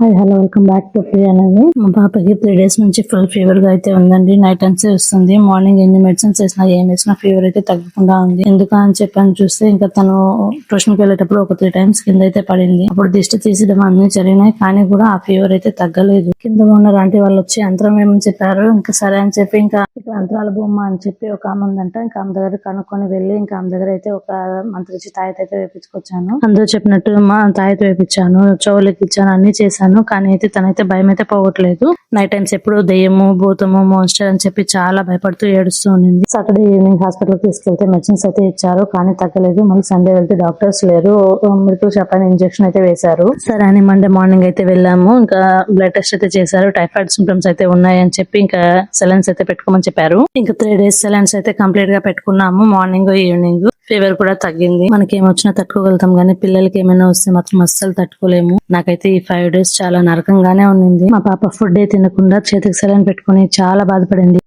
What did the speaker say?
Hi hello welcome back to free అనేది మా పాపకి త్రీ డేస్ నుంచి ఫుల్ ఫీవర్గా అయితే ఉందండి. నైట్ టైమ్స్ వస్తుంది. మార్నింగ్ ఎన్ని మెడిసిన్స్ వేసినా ఏం వేసినా ఫీవర్ అయితే తగ్గకుండా ఉంది. ఎందుకు అని చెప్పని చూస్తే ఇంకా తను ట్యూషన్కి వెళ్ళేటప్పుడు ఒక త్రీ టైమ్స్ కింద అయితే పడింది. అప్పుడు దిష్టి తీసేయడం అన్ని జరిగినాయి. కానీ కూడా ఆ ఫీవర్ అయితే తగ్గలేదు. కింద ఉన్న లాంటి వాళ్ళు వచ్చి యంత్రం ఏమని చెప్పారు? ఇంకా సరే అని చెప్పి ఇంకా ఇక్కడ యంత్రాల బొమ్మ అని చెప్పి ఒక ఆమె ఉందంట. ఇంకా ఆమె దగ్గర కనుక్కొని వెళ్ళి ఇంకా ఆమె దగ్గర అయితే ఒక మంత్రిచి తాయత అయితే వేపించుకొచ్చాను. అందరూ చెప్పినట్టు మా తాయత వేపించాను చెవులకి ఇచ్చాను అన్ని చేశాను. కానీ అయితే తనైతే భయం అయితే పోవట్లేదు నైట్ టైమ్స్ ఎప్పుడు దెయ్యము భూతము మోన్స్టర్ అని చెప్పి చాలా భయపడుతూ ఏడుస్తూ ఉండింది. సాటర్డే ఈవినింగ్ హాస్పిటల్ తీసుకెళ్తే మెడిసిన్స్ అయితే ఇచ్చారు. కానీ తగ్గలేదు. మళ్ళీ సండే వెళ్తే డాక్టర్స్ లేరు. మెడికల్ షాప్ అని ఇంజెక్షన్ అయితే వేశారు. సరే అని మండే మార్నింగ్ అయితే వెళ్ళాము. ఇంకా బ్లడ్ టెస్ట్ అయితే చేశారు. టైఫాయిడ్ సింప్టమ్స్ అయితే ఉన్నాయి అని చెప్పి ఇంకా సెలెన్స్ అయితే పెట్టుకోమని చెప్పారు. ఇంకా త్రీ డేస్ సెలెన్స్ అయితే కంప్లీట్గా పెట్టుకున్నాము. మార్నింగ్ ఈవినింగ్ ఫీవర్ కూడా తగ్గింది. మనకి ఏమొచ్చినా తట్టుకోగలుగుతాం కానీ పిల్లలకి ఏమైనా వస్తే మాత్రం అస్సలు తట్టుకోలేము. నాకైతే ఈ ఫైవ్ డేస్ చాలా నరకంగానే ఉండింది మా పాప ఫుడ్ ఏ తినకుండా చేతికి సెలైన్ పెట్టుకుని చాలా బాధపడింది.